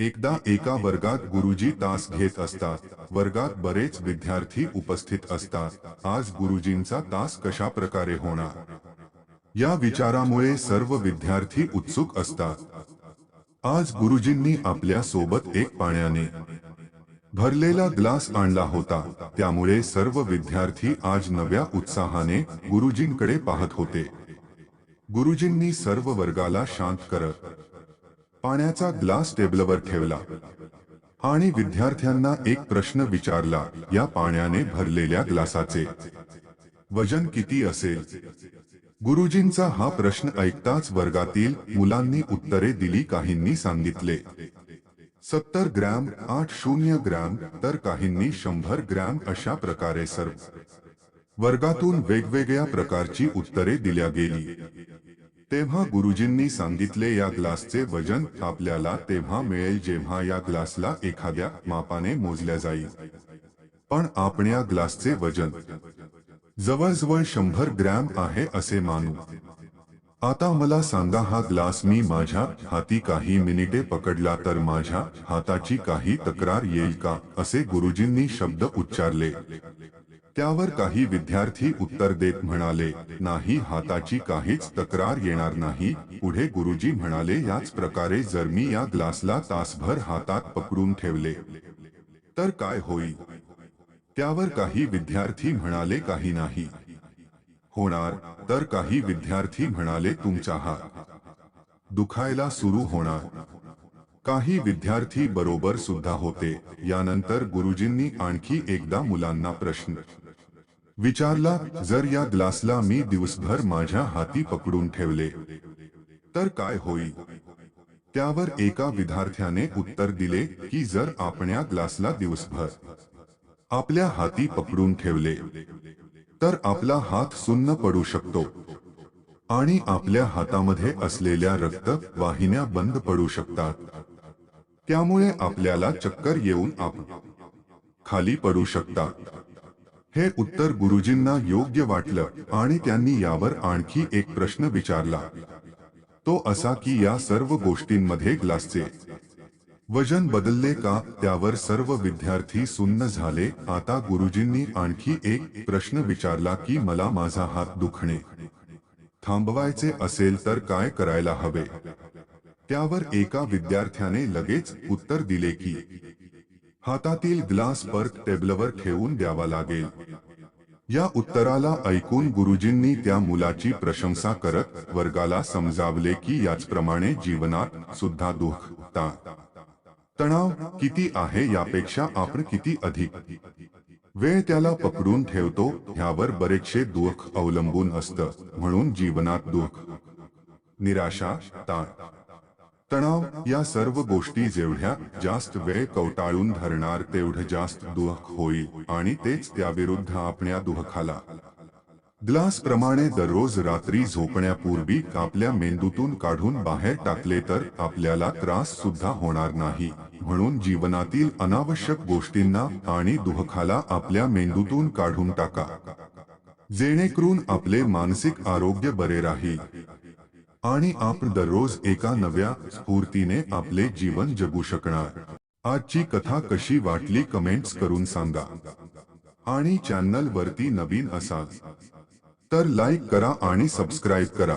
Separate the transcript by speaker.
Speaker 1: एकदा एका वर्गात गुरुजी तास घेत असतात. वर्गात बरेच विद्यार्थी उपस्थित असतात. आज गुरुजींचा तास कशा प्रकारे होणार? या विचारामुळे सर्व विद्यार्थी उत्सुक असतात. आज गुरुजींनी आपल्यासोबत एक पाण्याने भरलेला ग्लास आणला होता. त्यामुळे सर्व विद्यार्थी आज नव्या उत्साहाने गुरुजींकडे पाहत होते. गुरुजींनी सर्व वर्गाला शांत करत पाण्याचा ग्लास टेबलवर ठेवला. आणि विद्यार्थ्यांना एक प्रश्न विचारला, या पाण्याने भरलेल्या ग्लासाचे. वज़न किती असेल? गुरुजींचा हा प्रश्न ऐकताच वर्गातील मुलांनी उत्तरे दिली काहींनी सांगितले. सत्तर ग्रॅम, आठ शून्य ग्रॅम, तर काहींनी शंभर ग्रॅम अशा प्रकारे सर्व. वर्गातून वेगवेगळ्या प्रकारची उत्तरे दिल्या गेली. गुरुजींनी सांगितले या ग्लासचे वज़न आपल्याला तेव्हा मिळेल जेव्हा या ग्लासला एखाद्या मापाने मोजल्या जाईल. पण आपण या ग्लासचे वज़न जवळजवळ शंभर ग्रॅम आहे असे मानू. आता मला सांगा हा ग्लास मी माझ्या हाती काही मिनिटे पकडला तर माझ्या हाताची काही तक्रार येईल का असे गुरुजींनी शब्द उच्चारले. त्यावर काही विद्यार्थी उत्तर देत म्हणाले, नाही, हाताची काहीच तक्रार येणार नाही. पुढे गुरुजी म्हणाले, याच प्रकारे जर मी या ग्लासला तासभर हातात पकडून ठेवले, तर काय होईल? त्यावर काही विद्यार्थी म्हणाले, काही नाही. होणार, तर काही विद्यार्थी म्हणाले तुमचा हात दुखायला सुरू होणार. काही विद्यार्थी बरोबर सुद्धा होते. यानंतर गुरुजींनी आणखी एकदा मुलांना प्रश्न विचारला, जर या ग्लासला मी दिवसभर माझ्या हाती पकडून ठेवले, तर काय होईल? त्यावर एका विद्यार्थ्याने उत्तर दिले की, जर आपण या ग्लासला दिवसभर आपल्या हाती पकडून ठेवले, तर आपला हात सुन्न पडू शकतो आणि आपल्या हातामध्ये असलेल्या रक्त वाहिन्या बंद पडू शकतात. त्यामुळे आपल्याला चक्कर येऊन आपण खाली पडू शकता. हे उत्तर गुरुजींना योग्य वाटलं आणि त्यांनी यावर आणखी एक प्रश्न विचारला. तो असा की या सर्व गोष्टींमध्ये ग्लासचे वज़न बदलले का? त्यावर सर्व विद्यार्थी सुन्न झाले. आता गुरुजींनी आणखी एक प्रश्न विचारला की मला माझा हात दुखणे. थांबवायचे असेल तर काय करायला हवे? त्यावर एका विद्यार्थ्याने लगेच उत्तर दिले की, हातातील ग्लास परत टेबलवर ठेवून द्यावा लागेल. या उत्तराला ऐकून गुरुजींनी त्या मुलाची प्रशंसा करत वर्गाला समजावले की याचप्रमाणे जीवनात सुद्धा दुःख तणाव किती आहे यापेक्षा आपण किती अधिक? वेळ त्याला पकडून ठेवतो, ह्यावर बरेचसे दुःख अवलंबून असतं, म्हणून जीवनात दुःख, निराशा, ताण. तणाव या सर्व गोष्टी जेवढ्या जास्त वेळ कवटाळून धरणार तेवढं जास्त दुःख होईल आणि तेच त्याविरुद्ध आपल्या दुःखाला. ग्लास प्रमाणे दररोज रात्री झोपण्यापूर्वी आपल्या मेंदूतून काढून बाहेर टाकले तर आपल्याला त्रास सुद्धा होणार नाही. म्हणून जीवनातील अनावश्यक गोष्टींना आणि दुःखाला आपल्या मेंदूतून काढून टाका. जेणेकरून आपले मानसिक आरोग्य बरे राहील. आणि आपण दररोज एका नव्या स्फूर्तीने आपले जीवन जगू शकणार. आजची कथा कशी वाटली कमेंट्स करून सांगा. आणि चॅनल वरती नवीन असाल तर लाईक करा आणि सबस्क्राईब करा.